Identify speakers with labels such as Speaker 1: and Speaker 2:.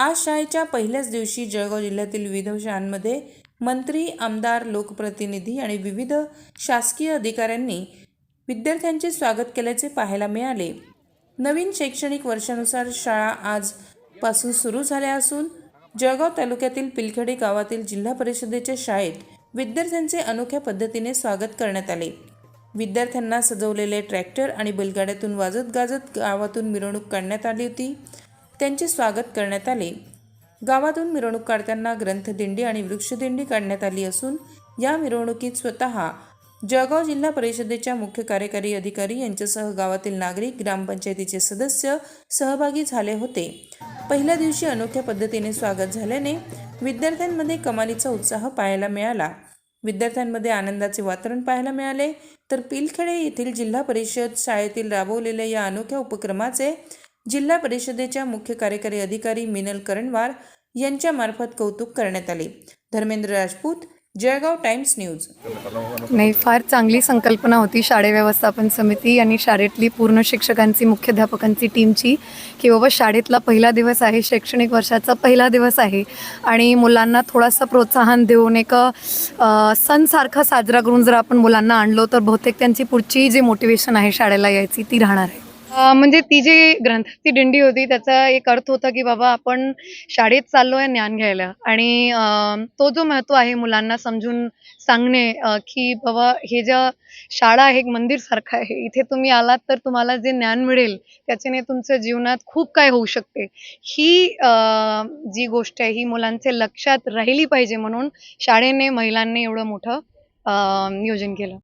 Speaker 1: आज शाळेच्या पहिल्याच दिवशी जळगाव जिल्ह्यातील विविध शाळांमध्ये मंत्री आमदार लोकप्रतिनिधी आणि विविध शासकीय अधिकाऱ्यांनी विद्यार्थ्यांचे स्वागत केल्याचे पाहायला मिळाले. नवीन शैक्षणिक वर्षानुसार शाळा आजपासून सुरू झाल्या असून जळगाव तालुक्यातील पिलखेडे गावातील जिल्हा परिषदेच्या शाळेत विद्यार्थ्यांचे अनोख्या पद्धतीने स्वागत करण्यात आले. विद्यार्थ्यांना सजवलेले ट्रॅक्टर आणि बैलगाड्यातून वाजत गाजत गावातून मिरवणूक काढण्यात आली होती. त्यांचे स्वागत करण्यात आले. गावातून मिरवणूक काढताना ग्रंथदिंडी आणि वृक्षदिंडी काढण्यात आली असून या मिरवणुकीत स्वतः जळगाव जिल्हा परिषदेच्या मुख्य कार्यकारी अधिकारी यांच्यासह गावातील नागरिक ग्रामपंचायतीचे सदस्य सहभागी झाले होते. पहिल्या दिवशी अनोख्या पद्धतीने स्वागत झाल्याने विद्यार्थ्यांमध्ये कमालीचा उत्साह पाहायला मिळाला. विद्यार्थ्यांमध्ये आनंदाचे वातावरण पाहायला मिळाले. तर पिलखेडे येथील जिल्हा परिषद शाळेतील राबवलेल्या या अनोख्या उपक्रमाचे जिल्हा परिषदेच्या मुख्य कार्यकारी अधिकारी मिनल करणवार यांच्यामार्फत कौतुक करण्यात आले. Dharmendra Rajput Jalgaon Times News.
Speaker 2: नाही फार चांगली संकल्पना होती शाळे व्यवस्थापन समिती आणि शाळेतली पूर्ण शिक्षकांची मुख्याध्यापकांची टीमची की बाबा शाळेतला पहिला दिवस आहे शैक्षणिक वर्षाचा पहिला दिवस आहे आणि मुलांना थोडासा प्रोत्साहन देऊन एक सणसारखा साजरा करून जर आपण मुलांना आणलो तर बहुतेक त्यांची पुढची जी मोटिवेशन आहे शाळेला यायची ती राहणार आहे. म्हणजे ती जी ग्रंथाची दिंडी होती त्याचा एक अर्थ होता की बाबा आपण शाळेत चाललोय ज्ञान घ्यायला. आणि तो जो महत्त्व आहे मुलांना समजून सांगणे की बाबा हे ज्या शाळा आहे एक मंदिर सारखं आहे इथे तुम्ही आलात तर तुम्हाला जे ज्ञान मिळेल त्याच्याने तुमच्या जीवनात खूप काय होऊ शकते. ही जी गोष्ट आहे ही मुलांचे लक्षात राहिली पाहिजे म्हणून शाळेने महिलांनी एवढं मोठं नियोजन केलं.